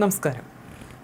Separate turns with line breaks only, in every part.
നമസ്കാരം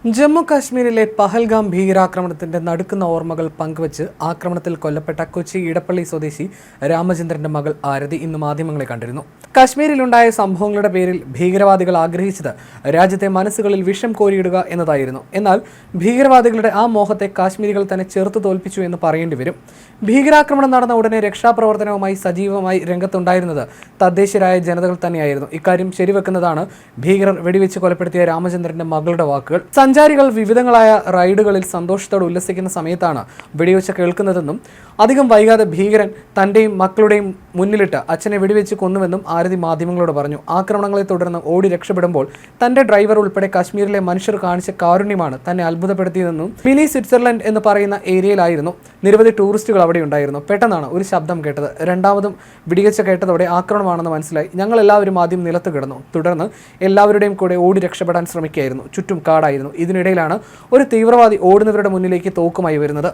ജമ്മു കാശ്മീരിലെ പഹൽഗാം ഭീകരാക്രമണത്തിന്റെ നടുക്കുന്ന ഓർമ്മകൾ പങ്കുവച്ച് ആക്രമണത്തിൽ കൊല്ലപ്പെട്ട കൊച്ചി ഇടപ്പള്ളി സ്വദേശി രാമചന്ദ്രന്റെ മകൾ ആരതി ഇന്ന് മാധ്യമങ്ങളെ കണ്ടിരുന്നു. കാശ്മീരിലുണ്ടായ സംഭവങ്ങളുടെ പേരിൽ ഭീകരവാദികൾ ആഗ്രഹിച്ചത് രാജ്യത്തെ മനസ്സുകളിൽ വിഷം കോരിയിടുക എന്നതായിരുന്നു. എന്നാൽ ഭീകരവാദികളുടെ ആ മോഹത്തെ കാശ്മീരികൾ തന്നെ ചെറുത്തു തോൽപ്പിച്ചു എന്ന് പറയേണ്ടി വരും. ഭീകരാക്രമണം നടന്ന ഉടനെ രക്ഷാപ്രവർത്തനവുമായി സജീവമായി രംഗത്തുണ്ടായിരുന്നത് തദ്ദേശീയരായ ജനതകൾ തന്നെയായിരുന്നു. ഇക്കാര്യം ശരിവെക്കുന്നതാണ് ഭീകരർ വെടിവെച്ച് കൊലപ്പെടുത്തിയ രാമചന്ദ്രന്റെ മകളുടെ വാക്കുകൾ. സഞ്ചാരികൾ വിവിധങ്ങളായ റൈഡുകളിൽ സന്തോഷത്തോടെ ഉല്ലസിക്കുന്ന സമയത്താണ് വെടിവെച്ച് കേൾക്കുന്നതെന്നും അധികം വൈകാതെ ഭീകരൻ തന്റെയും മക്കളുടെയും മുന്നിലിട്ട് അച്ഛനെ വെടിവെച്ച് കൊന്നുവെന്നും ആരതി മാധ്യമങ്ങളോട് പറഞ്ഞു. ആക്രമണങ്ങളെ തുടർന്ന് ഓടി രക്ഷപ്പെടുമ്പോൾ തന്റെ ഡ്രൈവർ ഉൾപ്പെടെ കാശ്മീരിലെ മനുഷ്യർ കാണിച്ച കാരുണ്യമാണ് തന്നെ അത്ഭുതപ്പെടുത്തിയതെന്നും മിനി സ്വിറ്റ്സർലൻഡ് എന്ന് പറയുന്ന ഏരിയയിലായിരുന്നു നിരവധി ടൂറിസ്റ്റുകൾ അവിടെ ഉണ്ടായിരുന്നു. പെട്ടെന്നാണ് ഒരു ശബ്ദം കേട്ടത്. രണ്ടാമതും വെടിവെച്ച് കേട്ടതോടെ ആക്രമണമാണെന്ന് മനസ്സിലായി. ഞങ്ങൾ എല്ലാവരും ആദ്യം നിലത്ത് കിടന്നു. തുടർന്ന് എല്ലാവരുടെയും കൂടെ ഓടി രക്ഷപ്പെടാൻ ശ്രമിക്കുകയായിരുന്നു. ചുറ്റും കാടായിരുന്നു. ഇതിനിടയിലാണ് ഒരു തീവ്രവാദി ഓടുന്നവരുടെ മുന്നിലേക്ക് തോക്കുമായി വരുന്നത്.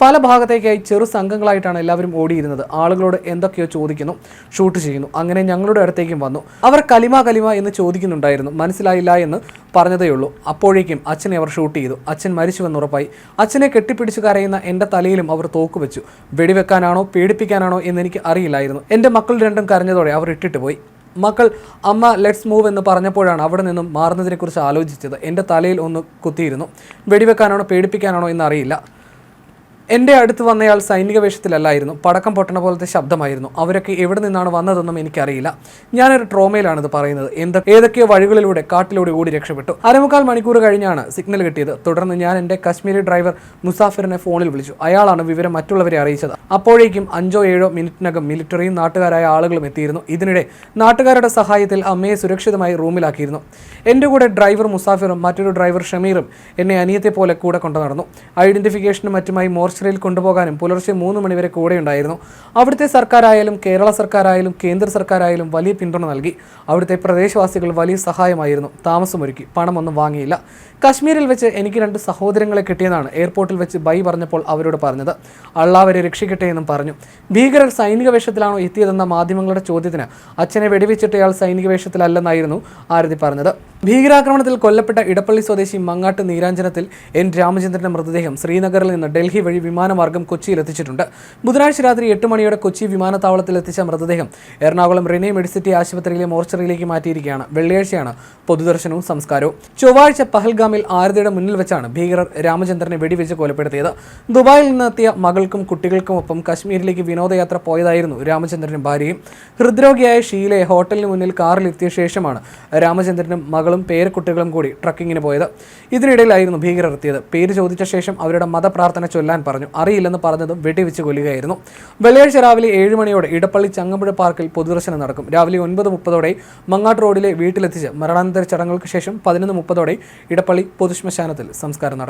പല ഭാഗത്തേക്കായി ചെറു സംഘങ്ങളായിട്ടാണ് എല്ലാവരും ഓടിയിരുന്നത്. ആളുകളോട് എന്തൊക്കെയോ ചോദിക്കുന്നു ഷൂട്ട് ചെയ്യുന്നു. അങ്ങനെ ഞങ്ങളുടെ അടുത്തേക്കും വന്നു. അവർ കലിമ കലിമ എന്ന് ചോദിക്കുന്നുണ്ടായിരുന്നു. മനസ്സിലായില്ല എന്ന് പറഞ്ഞതേയുള്ളൂ അപ്പോഴേക്കും അച്ഛനെ അവർ ഷൂട്ട് ചെയ്തു. അച്ഛൻ മരിച്ചുവെന്ന് ഉറപ്പായി. അച്ഛനെ കെട്ടിപ്പിടിച്ച് കരയുന്ന എന്റെ തലയിലും അവർ തോക്ക് വെച്ചു. വെടിവെക്കാനാണോ പേടിപ്പിക്കാനാണോ എന്ന് എനിക്ക് അറിയില്ലായിരുന്നു. എന്റെ മക്കൾ രണ്ടും കരഞ്ഞതോടെ അവർ ഇട്ടിട്ട് പോയി. മക്കൾ അമ്മ ലെറ്റ്സ് മൂവ് എന്ന് പറഞ്ഞപ്പോഴാണ് അവിടെ നിന്നും മാറുന്നതിനെക്കുറിച്ച് ആലോചിച്ചത്. എന്റെ തലയിൽ ഒന്ന് കുത്തിയിരുന്നു. വെടിവെക്കാനാണോ പേടിപ്പിക്കാനാണോ എന്നറിയില്ല. എന്റെ അടുത്ത് വന്നയാൾ സൈനിക വേഷത്തിലല്ലായിരുന്നു. പടക്കം പൊട്ടണ പോലത്തെ ശബ്ദമായിരുന്നു. അവരൊക്കെ എവിടെ നിന്നാണ് വന്നതെന്നും എനിക്കറിയില്ല. ഞാനൊരു ട്രോമയിലാണിത് പറയുന്നത്. എന്ത് ഏതൊക്കെയോ വഴികളിലൂടെ കാട്ടിലൂടെ ഓടി രക്ഷപ്പെട്ടു. അരമുക്കാൽ മണിക്കൂർ കഴിഞ്ഞാണ് സിഗ്നൽ കിട്ടിയത്. തുടർന്ന് ഞാൻ എന്റെ കശ്മീരി ഡ്രൈവർ മുസാഫിറിനെ ഫോണിൽ വിളിച്ചു. അയാളാണ് വിവരം മറ്റുള്ളവരെ അറിയിച്ചത്. അപ്പോഴേക്കും അഞ്ചോ ഏഴോ മിനിറ്റിനകം മിലിറ്ററിയും നാട്ടുകാരായ ആളുകളും എത്തിയിരുന്നു. ഇതിനിടെ നാട്ടുകാരുടെ സഹായത്തിൽ അമ്മയെ സുരക്ഷിതമായി റൂമിലാക്കിയിരുന്നു. എന്റെ കൂടെ ഡ്രൈവർ മുസാഫിറും മറ്റൊരു ഡ്രൈവർ ഷമീറും എന്നെ അനിയത്തെ പോലെ കൂടെ കൊണ്ടു നടന്നു. ഐഡന്റിഫിക്കേഷനും മറ്റുമായി മോർച്ചറിയിൽ കൊണ്ടുപോകാനും പുലർച്ചെ മൂന്ന് മണിവരെ കൂടെയുണ്ടായിരുന്നു അവിടുത്തെ സർക്കാരായാലും കേരള സർക്കാരായാലും കേന്ദ്ര സർക്കാരായാലും വലിയ പിന്തുണ നൽകി. അവിടുത്തെ പ്രദേശവാസികൾ വലിയ സഹായമായിരുന്നു. താമസമൊരുക്കി. പണമൊന്നും വാങ്ങിയില്ല. കശ്മീരിൽ വെച്ച് എനിക്ക് രണ്ട് സഹോദരങ്ങളെ കിട്ടിയതാണ് എയർപോർട്ടിൽ വെച്ച് ബൈ പറഞ്ഞപ്പോൾ അവരോട് പറഞ്ഞത്. അള്ളാവരെ രക്ഷിക്കട്ടെ എന്നും പറഞ്ഞു. ഭീകരർ സൈനിക വേഷത്തിലാണോ എത്തിയതെന്ന മാധ്യമങ്ങളുടെ ചോദ്യത്തിന് അച്ഛനെ വെടിവെച്ചിട്ടയാൾ സൈനിക വേഷത്തിലല്ലെന്നായിരുന്നു ആരതി പറഞ്ഞത്. ഭീകരാക്രമണത്തിൽ കൊല്ലപ്പെട്ട ഇടപ്പള്ളി സ്വദേശി മങ്ങാട്ട് നീരാഞ്ജനത്തിൽ എൻ രാമചന്ദ്രന്റെ മൃതദേഹം ശ്രീനഗറിൽ നിന്ന് ഡൽഹി വഴി വിമാനമാർഗം കൊച്ചിയിൽ എത്തിച്ചിട്ടുണ്ട്. ബുധനാഴ്ച രാത്രി എട്ട് മണിയോടെ കൊച്ചി വിമാനത്താവളത്തിൽ എത്തിച്ച മൃതദേഹം എറണാകുളം റിനെ മെഡിസിറ്റി ആശുപത്രിയിലെ മോർച്ചറിയിലേക്ക് മാറ്റിയിരിക്കുകയാണ്. വെള്ളിയാഴ്ചയാണ് പൊതുദർശനവും സംസ്കാരവും. ചൊവ്വാഴ്ച പഹൽഗാമിൽ ആരതിയുടെ മുന്നിൽ വെച്ചാണ് ഭീകരർ രാമചന്ദ്രനെ വെടിവെച്ച് കൊലപ്പെടുത്തിയത്. ദുബായിൽ നിന്നെത്തിയ മകൾക്കും കുട്ടികൾക്കുമൊപ്പം കശ്മീരിലേക്ക് വിനോദയാത്ര പോയതായിരുന്നു രാമചന്ദ്രനും ഭാര്യയും. ഹൃദ്രോഗിയായ ഷീലയെ ഹോട്ടലിന് മുന്നിൽ കാറിലെത്തിയ ശേഷമാണ് രാമചന്ദ്രനും മകളും പേരക്കുട്ടികളും കൂടി ട്രക്കിങ്ങിന് പോയത്. ഇതിനിടയിലായിരുന്നു ഭീകരർ എത്തിയത്. പേര് ചോദിച്ച ശേഷം അവരുടെ മതപ്രാർത്ഥന ചൊല്ലാൻ പറഞ്ഞു. അറിയില്ലെന്ന് പറഞ്ഞതും വെടിവെച്ച് കൊല്ലുകയായിരുന്നു. വെള്ളിയാഴ്ച രാവിലെ ഏഴ് മണിയോടെ ഇടപ്പള്ളി ചങ്ങമ്പുഴ പാർക്കിൽ പൊതുദർശനം നടക്കും. രാവിലെ ഒൻപത് മുപ്പതോടെ മങ്ങാട്ട് റോഡിലെ വീട്ടിലെത്തിച്ച് മരണാനന്തര ചടങ്ങുകൾക്ക് ശേഷം പതിനൊന്ന് മുപ്പതോടെ ഇടപ്പള്ളി പൊതുശ്മശാനത്തിൽ സംസ്കാരം നടക്കും.